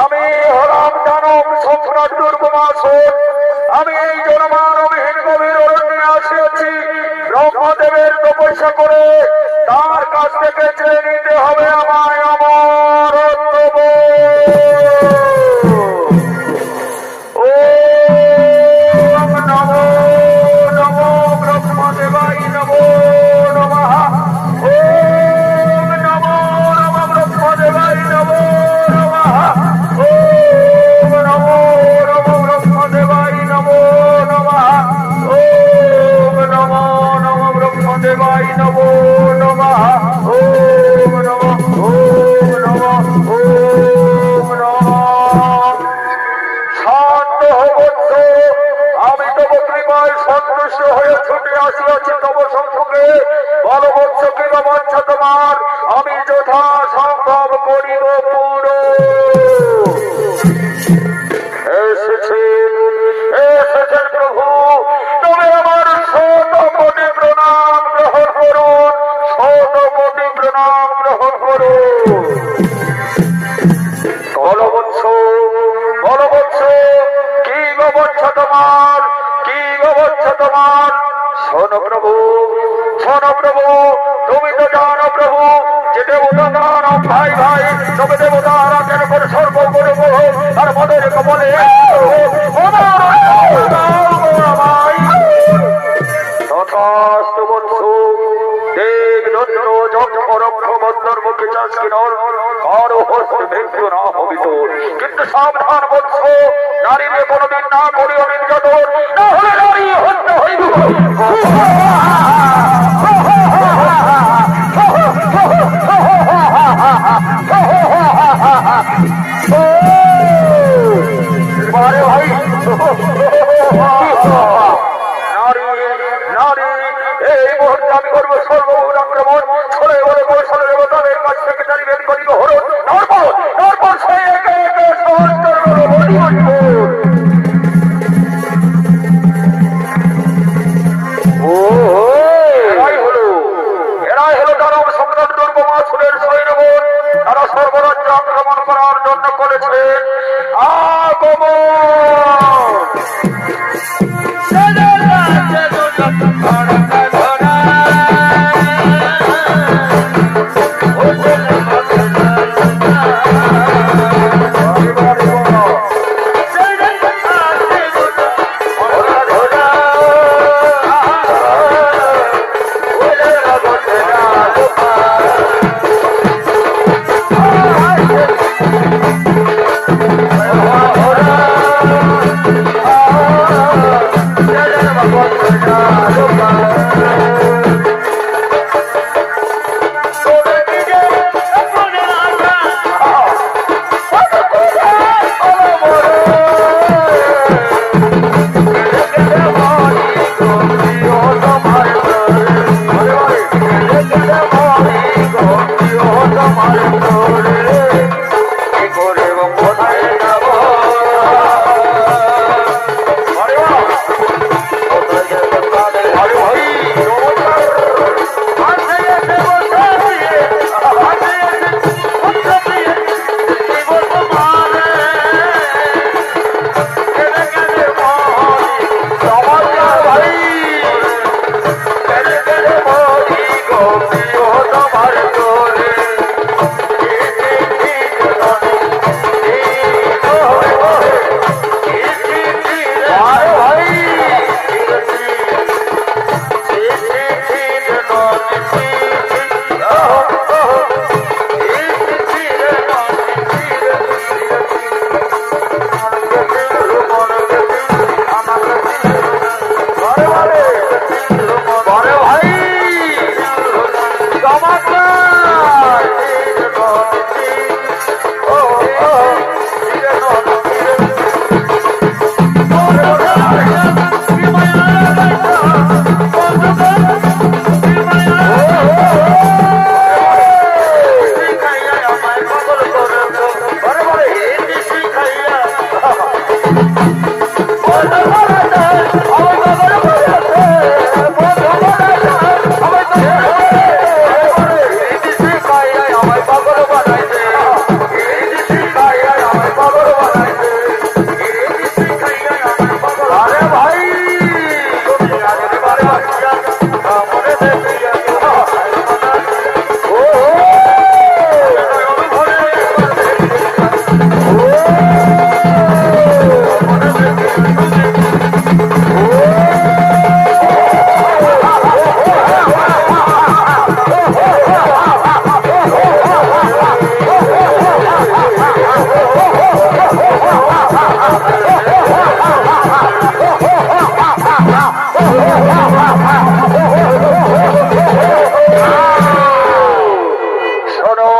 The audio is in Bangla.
আমি হলাম সম্রাট দুর্গমা দুর্গমাসুর আমি এই জনমানবহীন গভীর অরণ্যে আসিয়াছি। ব্রহ্মদেবের তপস্যা করে তার কাছ থেকে চেয়ে নিতে হবে দেবাই নম নমা, ওম নম নম নম। শান্ত হবন্ধ আমি তব কৃপায় সন্তুষ্ট হয়ে ছুটে আসিয়াছি তব সংসঙ্গে তবে দেবতা তারা কেন করে সর্ব করব তার মনের কবলে কিন্তু সাবধান বলছো নারীকে কোনোদিন না করি অমিন্দ করে করে আগম শোনো